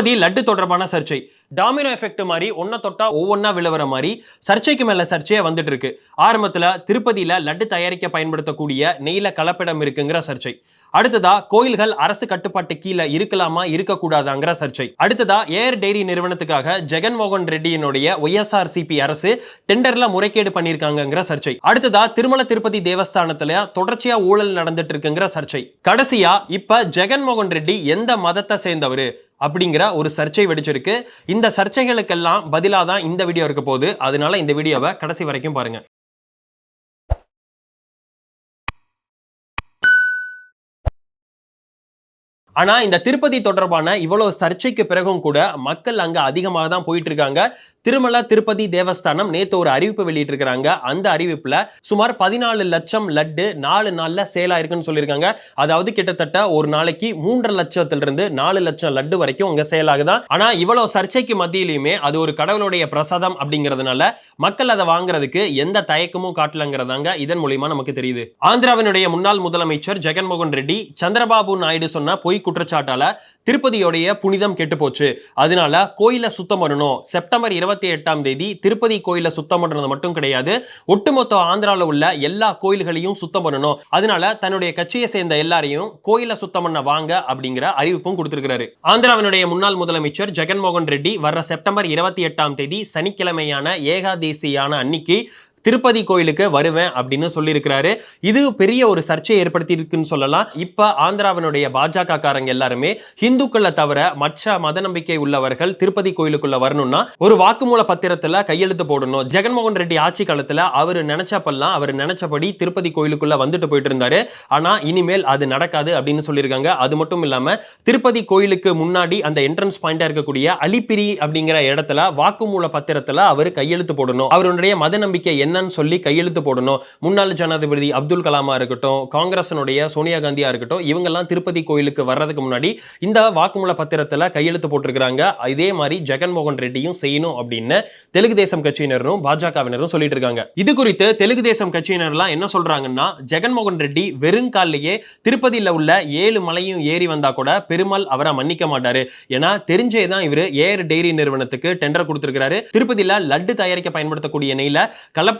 திருப்பதி லட்டு தொடர்பான சர்ச்சை. டாமினோ எஃபெக்ட் மாதிரி ஒன்ன தொட்டா ஒவ்வொன்றா விழுவற மாதிரி சர்ச்சைக்கு மேல சர்ச்சையா வந்துட்டு இருக்கு. ஆரம்பத்துல திருப்பதியில லட்டு தயாரிக்க பயன்படுத்தக்கூடிய நெய்ல கலப்படம் இருக்குங்கிற சர்ச்சை. அடுத்ததா கோயில்கள் அரசு கட்டுப்பாட்டு கீழே இருக்கலாமா இருக்கக்கூடாதாங்கிற சர்ச்சை. அடுத்ததா ஏர் டெய்ரி நிறுவனத்துக்காக ஜெகன்மோகன் ரெட்டியினுடைய ஒய்எஸ்ஆர்சிபி அரசு டெண்டர்ல முறைகேடு பண்ணிருக்காங்கங்கிற சர்ச்சை. அடுத்ததா திருமல திருப்பதி தேவஸ்தானத்துல தொடர்ச்சியா ஊழல் நடந்துட்டு இருக்குங்கிற சர்ச்சை. கடைசியா இப்ப ஜெகன்மோகன் ரெட்டி எந்த மதத்தை சேர்ந்தவர் அப்படிங்கிற ஒரு சர்ச்சை வெடிச்சிருக்கு. இந்த சர்ச்சைகளுக்கெல்லாம் பதிலாக தான் இந்த வீடியோ இருக்க போகுது. அதனால இந்த வீடியோவை கடைசி வரைக்கும் பாருங்க. ஆனா இந்த திருப்பதி தொடர்பான இவ்வளவு சர்ச்சைக்கு பிறகும் கூட மக்கள் அங்க அதிகமாக தான் போயிட்டு இருக்காங்க திருமல திருப்பதி தேவஸ்தானம் நேத்து ஒரு அறிவிப்பு வெளியிட்டிருக்கிறாங்க. அந்த அறிவிப்புல சுமார் பதினாலு லட்சம் லட்டு நாலு நாள்ல சேல் ஆயிருக்குன்னு சொல்லியிருக்காங்க. அதாவது கிட்டத்தட்ட ஒரு நாளைக்கு மூன்றரை லட்சத்துல இருந்து நாலு லட்சம் லட்டு வரைக்கும் அங்க சேல் ஆகுதான் ஆனா இவ்வளவு சர்ச்சைக்கு மத்தியிலுமே அது ஒரு கடவுளுடைய பிரசாதம் அப்படிங்கிறதுனால மக்கள் அதை வாங்குறதுக்கு எந்த தயக்கமும் காட்டலங்கிறதாங்க இதன் மூலியமா நமக்கு தெரியுது. ஆந்திராவினுடைய முன்னாள் முதலமைச்சர் ஜெகன்மோகன் ரெட்டி சந்திரபாபு நாயுடு சொன்ன பொய் குற்றச்சாட்டால திருப்பதியோடைய புனிதம் கெட்டு போச்சு அதனால கோயிலை சுத்தம் பண்ணணும். செப்டம்பர் இருபத்தி எட்டாம் தேதி திருப்பதி கோயிலை சுத்தம் பண்றது மட்டும் கிடையாது. ஒட்டுமொத்த ஆந்திரால உள்ள எல்லா கோயில்களையும் சுத்தம் பண்ணணும். அதனால தன்னுடைய கட்சியை சேர்ந்த எல்லாரையும் கோயிலை சுத்தம் பண்ண வாங்க அப்படிங்கிற அறிவிப்பும் கொடுத்திருக்கிறாரு. ஆந்திராவினுடைய முன்னாள் முதலமைச்சர் ஜெகன்மோகன் ரெட்டி வர்ற செப்டம்பர் இருபத்தி எட்டாம் தேதி சனிக்கிழமையான ஏகாதேசியான அன்னைக்கு திருப்பதி கோயிலுக்கு வருவேன் அப்படின்னு சொல்லியிருக்கிறாரு. இது பெரிய ஒரு சர்ச்சையை ஏற்படுத்தி இருக்குன்னு சொல்லலாம். இப்போ ஆந்திராவினுடைய பாஜக காரங்க எல்லாருமே ஹிந்துக்களை தவிர மற்ற மத நம்பிக்கை உள்ளவர்கள் திருப்பதி கோயிலுக்குள்ள வரணும்னா ஒரு வாக்குமூல பத்திரத்துல கையெழுத்து போடணும். ஜெகன்மோகன் ரெட்டி ஆட்சி காலத்துல அவர் நினைச்சப்பெல்லாம் அவர் நினைச்சபடி திருப்பதி கோயிலுக்குள்ள வந்துட்டு போயிட்டு இருந்தாரு ஆனா இனிமேல் அது நடக்காது அப்படின்னு சொல்லியிருக்காங்க. அது மட்டும் இல்லாம திருப்பதி கோயிலுக்கு முன்னாடி அந்த என்ட்ரன்ஸ் பாயிண்டா இருக்கக்கூடிய அலிப்பிரி அப்படிங்கிற இடத்துல வாக்குமூல பத்திரத்துல அவர் கையெழுத்து போடணும். அவருடைய மத நம்பிக்கை என்னன்னு சொல்லி கையெழுத்து போடணும். முன்னாள் ஜனாதிபதி அப்துல் கலாமா இருக்கட்டும் காங்கிரஸனுடைய சோனியா காந்தியா இருக்கட்டும் இவங்கெல்லாம் திருப்பதி கோயிலுக்கு வர்றதுக்கு முன்னாடி இந்த வாக்குமூல பத்திரத்துல கையெழுத்து போட்டிருக்கிறாங்க. இதே மாதிரி ஜெகன்மோகன் ரெட்டியும் செய்யணும் அப்படின்னு தெலுங்கு தேசம் கட்சியினரும் பாஜகவினரும் சொல்லிட்டு இருக்காங்க. இது குறித்து தெலுங்கு தேசம் கட்சியினர்லாம் என்ன சொல்றாங்கன்னா ஜெகன்மோகன் ரெட்டி வெறுங்காலிலேயே திருப்பதியில உள்ள ஏழு மலையும் ஏறி வந்தா கூட பெருமாள் அவரை மன்னிக்க மாட்டாரு. ஏன்னா தெரிஞ்சே தான் இவர் ஏர் டெய்ரி நிறுவனத்துக்கு டெண்டர் கொடுத்திருக்கிறாரு. திருப்பதியில் லட்டு தயாரிக்க பயன்படுத்தக்கூடிய நெய்ல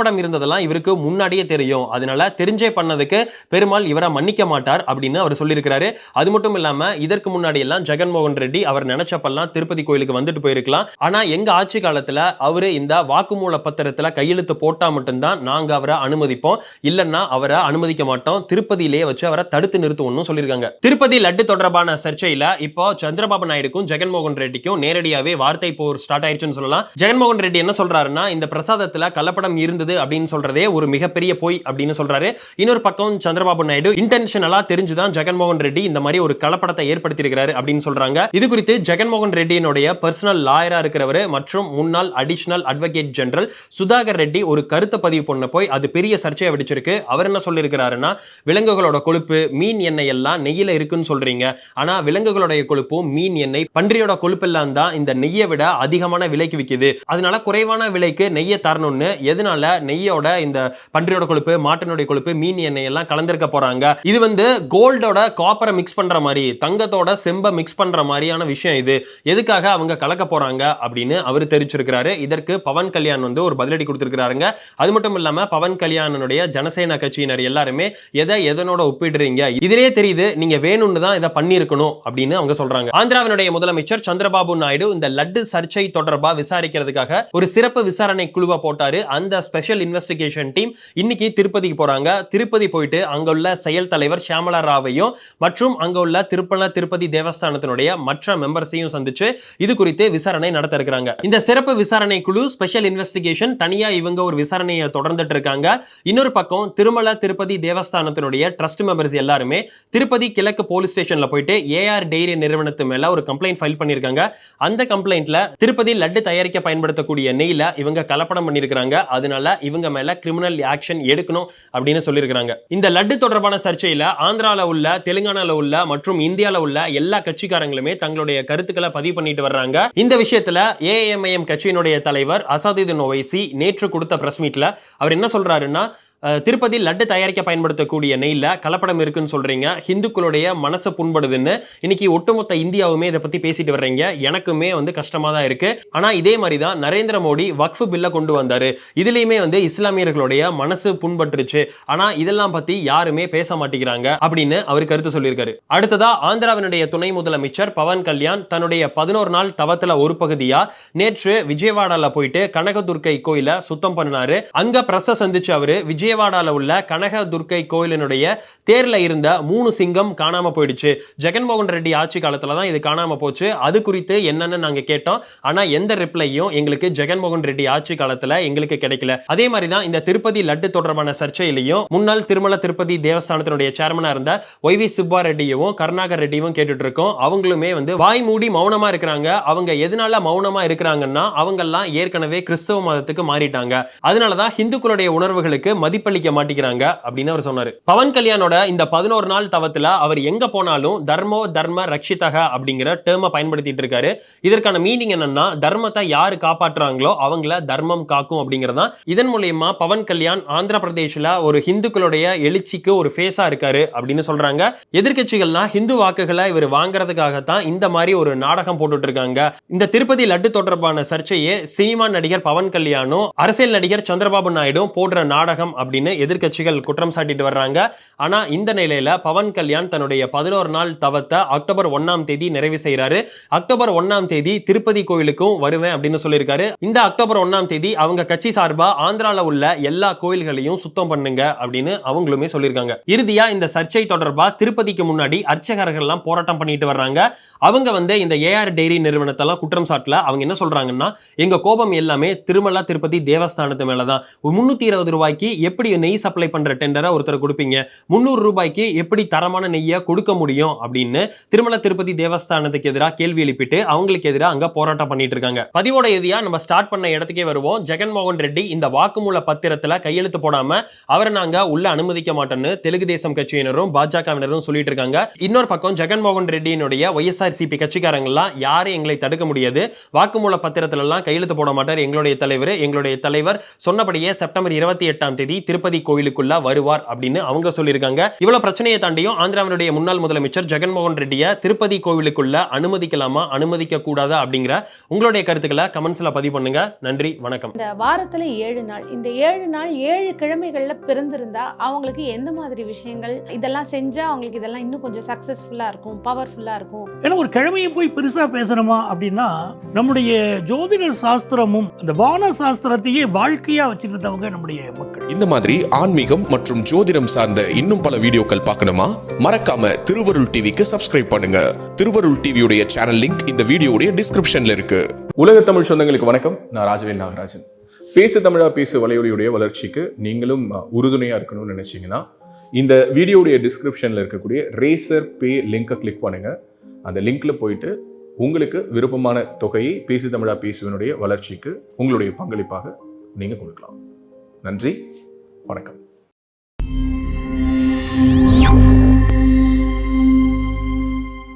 கலப்படம் இருந்ததெல்லாம் இவருக்கு முன்னாடியே தெரியும். அதனால தெரிஞ்சே பண்ணதுக்கு பெருமாள் இவரை மன்னிக்க மாட்டார் அப்படின்னு அவர் சொல்லியிருக்கிறாரு. அது மட்டும் இல்லாம இதற்கு முன்னாடி எல்லாம் ஜெகன்மோகன் ரெட்டி அவர் நினைச்சப்பெல்லாம் திருப்பதி கோயிலுக்கு வந்துட்டு போயிருக்கலாம். ஆனா எங்க ஆட்சி காலத்துல அவரு இந்த வாக்குமூல பத்திரத்துல கையெழுத்து போட்டா மட்டும்தான் நாங்க அவரை அனுமதிப்போம். இல்லைன்னா அவரை அனுமதிக்க மாட்டோம். திருப்பதியிலேயே வச்சு அவரை தடுத்து நிறுத்துவோம்னு சொல்லியிருக்காங்க. திருப்பதி லட்டு தொடர்பான சர்ச்சையில இப்போ சந்திரபாபு நாயுடுக்கும் ஜெகன்மோகன் ரெட்டிக்கும் நேரடியாவே வார்த்தை போர் ஸ்டார்ட் ஆயிடுச்சுன்னு சொல்லலாம். ஜெகன்மோகன் ரெட்டி என்ன சொல்றாருன்னா இந்த பிரசாதத்துல கலப்படம் இருந்தது அப்படின்னு சொல்றதே ஒரு மிகப்பெரிய பொய் அப்படின்னு சொல்றாரு. இன்னொரு பக்கம் சந்திரபாபு நாயுடு இன்டென்ஷனலா தெரிஞ்சுதான் ஜெகன்மோகன் ரெட்டி இந்த மாதிரி ஒரு கலப்படத்தை ஏற்படுத்தி இருக்கிறாரு அப்படின்னு சொல்றாங்க. இது குறித்து ஜெகன்மோகன் ரெட்டியினுடைய பர்சனல் லாயரா இருக்கிறவர் மற்றும் முன்னாள் additional advocate general Sudhakar Reddy ஒரு கருத்தை பதிவு பண்ண போய் அது பெரிய சர்ச்சையை வெடிச்சிருக்கு. அவர் என்ன சொல்லியிருக்கிறாருன்னா விலங்குகளோட கொழுப்பு மீன் எண்ணெய் எல்லாம் நெய்யில இருக்குன்னு சொல்றீங்க. ஆனா விலங்குகளுடைய கொழுப்பும் மீன் எண்ணெய் பன்றியோட கொழுப்பு எல்லாம் தான் இந்த நெய்யை விட அதிகமான விலைக்கு விக்குது. அதனால குறைவான விலைக்கு நெய்யை தரணும்னு எதனால நெய்யோட இந்த பன்றியோட கொழுப்பு மாட்டினுடைய கொழுப்பு மீன் எண்ணெய் எல்லாம் கலந்திருக்க போறாங்க. இது வந்து கோல்டோட காப்பரை மிக்ஸ் பண்ற மாதிரி தங்கத்தோட செம்ப மிக்ஸ் பண்ற மாதிரியான விஷயம் இது. எதுக்காக அவங்க கலக்க போறாங்க அப்படின்னு அவர் தெரிவிச்சிருக்கிறாரு. இதற்கு பவன் கல்யாண் வந்து ஒரு பதிலடி கொடுத்திருக்கிறாருங்க. அது மட்டும் இல்லாம பவன் கல்யாணனுடைய ஜனசேனா கட்சியினர் எல்லாருமே எதை எதனோட ஒப்பிடுறீங்க? இதிலேயே தெரியுது நீங்க வேணும்னு தான் இதை பண்ணியிருக்கணும் அப்படின்னு அவங்க சொல்றாங்க. ஆந்திராவினுடைய முதலமைச்சர் சந்திரபாபு நாயுடு இந்த லட்டு சர்ச்சை தொடர்பாக விசாரிக்கிறதுக்காக ஒரு சிறப்பு விசாரணை குழுவை போட்டாரு. அந்த ஸ்பெஷல் இன்வெஸ்டிகேஷன் டீம் இன்னைக்கு திருப்பதிக்கு போறாங்க. திருப்பதி போயிட்டு அங்குள்ள செயல் தலைவர் ஷியாமலா ராவையும் மற்றும் அங்க உள்ள திருப்பல திருப்பதி தேவஸ்தானத்தினுடைய மற்ற மெம்பர்ஸையும் சந்திச்சு இது குறித்து விசாரணை நடத்த இருக்கிறாங்க. இந்த சிறப்பு விசாரணை குழு ஸ்பெஷல் இன்வெஸ்டிகேஷன் தனியா இவங்க ஒரு விசாரணையை தொடர்ந்துட்டு இருக்காங்க. இன்னொரு பக்கம் திருமல திருப்பதி தேவஸ்தானத்தினுடைய ட்ரஸ்ட் மெம்பர்ஸ் எல்லாருமே திருப்பதி கிழக்கு போலீஸ் ஸ்டேஷன்ல போயிட்டு ஏஆர் டெய்ரி நிறுவனத்து மேல ஒரு கம்ப்ளைண்ட் ஃபைல் பண்ணிருக்காங்க அந்த கம்ப்ளைண்ட்ல திருப்பதி லட்டு தயாரிக்க பயன்படுத்தக்கூடிய நெய்ல இவங்க கலப்படம் பண்ணிருக்காங்க அதனால இவங்க மேல கிரிமினல் ஆக்ஷன் எடுக்கணும் அப்படின்னு சொல்லியிருக்கிறாங்க. இந்த லட்டு தொடர்பான சர்ச்சையில ஆந்திரால உள்ள தெலுங்கானால உள்ள மற்றும் இந்தியால உள்ள எல்லா கட்சிக்காரங்களுமே தங்களுடைய கருத்துக்களை பதிவு பண்ணிட்டு வர்றாங்க. இந்த விஷயத்துல ஏஎம்ஐஎம் கட்சியினுடைய தலைவர் அசாதுதீன் ஒவைசி நேற்று கொடுத்த பிரஸ் மீட்ல அவர் என்ன சொல்றாருன்னா திருப்பதி லட்டு தயாரிக்க பயன்படுத்தக்கூடிய நெய்யில் கலப்படம் இருக்குன்னு சொல்றீங்க. ஹிந்துக்களுடைய மனசை புண்படுதுன்னு. இன்னைக்கு ஒட்டுமொத்த இந்தியாவுமே இதை பத்தி பேசிட்டு வர்றீங்க. எனக்குமே வந்து கஷ்டமா தான் இருக்கு. ஆனா இதே மாதிரி தான் நரேந்திர மோடி வக்ஃபு பில்ல கொண்டு வந்தாரு. இதுலயுமே வந்து இஸ்லாமியர்களுடைய மனசு புண்பட்டுருச்சு. ஆனா இதெல்லாம் பத்தி யாருமே பேச மாட்டேங்கிறாங்க அப்படின்னு அவர் கருத்து சொல்லியிருக்காரு. அடுத்ததா ஆந்திராவினுடைய துணை முதலமைச்சர் பவன் கல்யாண் தன்னுடைய பதினோரு நாள் தவத்துல ஒரு பகுதியா நேற்று விஜயவாடால போயிட்டு கனகதுர்க்கை கோயிலை சுத்தம் பண்ணினாரு. அங்க பிரச சந்திச்சு அவரு விஜயவாடாவில் உள்ள கனக துர்க்கை கோயிலினுடைய தேரில் இருந்த மூணு சிங்கம் காணாமல் போயிடுச்சு. ஜெகன்மோகன் ரெட்டி ஆட்சி காலத்தில் தான் இது காணாமல் போச்சு. அது குறித்து என்னென்னு நாங்கள் கேட்டோம். ஆனால் எந்த ரிப்ளையும் எங்களுக்கு ஜெகன்மோகன் ரெட்டி ஆட்சி காலத்தில் எங்களுக்கு கிடைக்கல. அதே மாதிரி தான் இந்த திருப்பதி லட்டு தொடர்பான சர்ச்சையிலையும் முன்னாள் திருமல திருப்பதி தேவஸ்தானத்தினுடைய சேர்மனாக இருந்த ஒய் வி சுப்பா ரெட்டியும் கருணாகர் ரெட்டியும் கேட்டுட்டு இருக்கோம் அவங்களுமே வந்து வாய் மூடி மௌனமாக இருக்கிறாங்க. அவங்க எதனால மௌனமாக இருக்கிறாங்கன்னா அவங்கெல்லாம் ஏற்கனவே கிறிஸ்தவ மதத்துக்கு மாறிட்டாங்க. அதனால தான் ஹிந்துக்களுடைய உணர்வுகளுக்கு மதிப்பு பிரதிபலிக்க மாட்டேங்கிறாங்க அப்படின்னு அவர் சொன்னார். பவன் கல்யாணோட இந்த பதினோரு நாள் தவத்தில் அவர் எங்க போனாலும் தர்மோ தர்ம ரக்ஷிதக அப்படிங்கிற டேர்மை பயன்படுத்திட்டு இருக்காரு. இதற்கான மீனிங் என்னன்னா தர்மத்தை யாரு காப்பாற்றுறாங்களோ அவங்கள தர்மம் காக்கும் அப்படிங்கிறதா. இதன் மூலியமா பவன் கல்யாண் ஆந்திர பிரதேசில் ஒரு ஹிந்துக்களுடைய எழுச்சிக்கு ஒரு ஃபேஸா இருக்காரு அப்படின்னு சொல்றாங்க. எதிர்கட்சிகள்னா ஹிந்து வாக்குகளை இவர் வாங்குறதுக்காகத்தான் இந்த மாதிரி ஒரு நாடகம் போட்டுட்டு இருக்காங்க. இந்த திருப்பதி லட்டு தொடர்பான சர்ச்சையே சினிமா நடிகர் பவன் கல்யாணும் அரசியல் நடிகர் சந்திரபாபு நாயுடும் போடுற நாடகம் அப்படின்னு எதிர்கட்சிகள் குற்றம் சாட்டிட்டு வர்றாங்க. ஆனா இந்த நிலையில பவன் கல்யாண் தன்னுடைய பதினோரு நாள் தவத்தை அக்டோபர் ஒன்னாம் தேதி நிறைவு செய்யறாரு அக்டோபர் ஒன்னாம் தேதி திருப்பதி கோயிலுக்கும் வருவேன் அப்படின்னு சொல்லியிருக்காரு. இந்த அக்டோபர் ஒன்னாம் தேதி அவங்க கட்சி சார்பா ஆந்திரால உள்ள எல்லா கோயில்களையும் சுத்தம் பண்ணுங்க அப்படின்னு அவங்களுமே சொல்லியிருக்காங்க. இறுதியா இந்த சர்ச்சை தொடர்பா திருப்பதிக்கு முன்னாடி அர்ச்சகர்கள் எல்லாம் போராட்டம் பண்ணிட்டு வர்றாங்க. அவங்க வந்து இந்த ஏஆர் டெய்ரி நிறுவனத்தெல்லாம் குற்றம் சாட்டல. அவங்க என்ன சொல்றாங்கன்னா எங்க கோபம் எல்லாமே திருமலா திருப்பதி தேவஸ்தானத்து மேலதான். முன்னூத்தி இருபது ரூபாய்க்கு எப்படி எப்படி நெய் சப்ளை பண்ணுற டெண்டரை ஒருத்தர் கொடுப்பீங்க? முந்நூறு ரூபாய்க்கு எப்படி தரமான நெய்யை கொடுக்க முடியும்? அப்படின்னு திருமல திருப்பதி தேவஸ்தானத்துக்கு எதிராக கேள்வி எழுப்பிட்டு அவங்களுக்கு எதிராக அங்கே போராட்டம் பண்ணிட்டு இருக்காங்க. பதிவோட எதிரியா நம்ம ஸ்டார்ட் பண்ண இடத்துக்கே வருவோம். ஜெகன்மோகன் ரெட்டி இந்த வாக்குமூல பத்திரத்தில் கையெழுத்து போடாமல் அவரை நாங்கள் உள்ள அனுமதிக்க மாட்டோம்னு தெலுங்கு தேசம் கட்சியினரும் பாஜகவினரும் சொல்லிட்டு இருக்காங்க. இன்னொரு பக்கம் ஜெகன்மோகன் ரெட்டியினுடைய ஒய்எஸ்ஆர்சிபி கட்சிக்காரங்களாம் யாரும் எங்களை தடுக்க முடியாது. வாக்குமூல பத்திரத்திலலாம் கையெழுத்து போட மாட்டார். எங்களுடைய தலைவர் எங்களுடைய தலைவர் சொன்னபடியே செப்டம்பர் இருபத்தி எட்டாம் தேதி திருப்பதி கோயிலுக்குள்ள வருவார் அப்படின்னு அவங்க சொல்லியிருக்காங்க. இவ்வளவு பிரச்சனையை தாண்டியும் ஆந்திராவினுடைய முன்னாள் முதலமைச்சர் ஜெகன்மோகன் ரெட்டியை திருப்பதி கோவிலுக்குள்ள அனுமதிக்கலாமா அனுமதிக்க கூடாதா அப்படிங்கிற உங்களுடைய கருத்துக்களை கமெண்ட்ஸ்ல பதிவு பண்ணுங்க. நன்றி வணக்கம். இந்த வாரத்துல ஏழு நாள் இந்த ஏழு நாள் ஏழு கிழமைகள்ல பிறந்திருந்தா அவங்களுக்கு எந்த மாதிரி விஷயங்கள் இதெல்லாம் செஞ்சா அவங்களுக்கு இதெல்லாம் இன்னும் கொஞ்சம் சக்சஸ்ஃபுல்லா இருக்கும் பவர்ஃபுல்லா இருக்கும்? ஏன்னா ஒரு கிழமையை போய் பெருசா பேசணுமா அப்படின்னா நம்முடைய ஜோதிட சாஸ்திரமும் இந்த வான சாஸ்திரத்தையே வாழ்க்கையா வச்சிருந்தவங்க நம்முடைய மக்கள். இந்த மாதிரி ஆன்மீகம் மற்றும் ஜோதிடம் சார்ந்த இன்னும் பல வீடியோக்கள் பார்க்கணுமா? மறக்காம திருவருள் டிவிக்கு சப்ஸ்கிரைப் பண்ணுங்க. திருவருள் டிவியுடைய சேனல் லிங்க் இந்த வீடியோடைய டிஸ்கிரிப்ஷன்ல இருக்கு. உலக தமிழ் சொந்தங்களுக்கு வணக்கம். நான் ராஜவேல் நாகராஜன். பேசு தமிழா பேசு வலையொலியுடைய வளர்ச்சிக்கு நீங்களும் உறுதுணையா இருக்கணும்னு நினைச்சீங்கன்னா இந்த வீடியோடைய டிஸ்கிரிப்ஷன்ல இருக்கக்கூடிய ரேசர் பே லிங்கை கிளிக் பண்ணுங்க. அந்த லிங்க்ல போயிட்டு உங்களுக்கு விருப்பமான தொகையை பேசு தமிழா பேசுவனுடைய வளர்ச்சிக்கு உங்களுடைய பங்களிப்பாக நீங்க கொடுக்கலாம். நன்றி. வணக்கம்.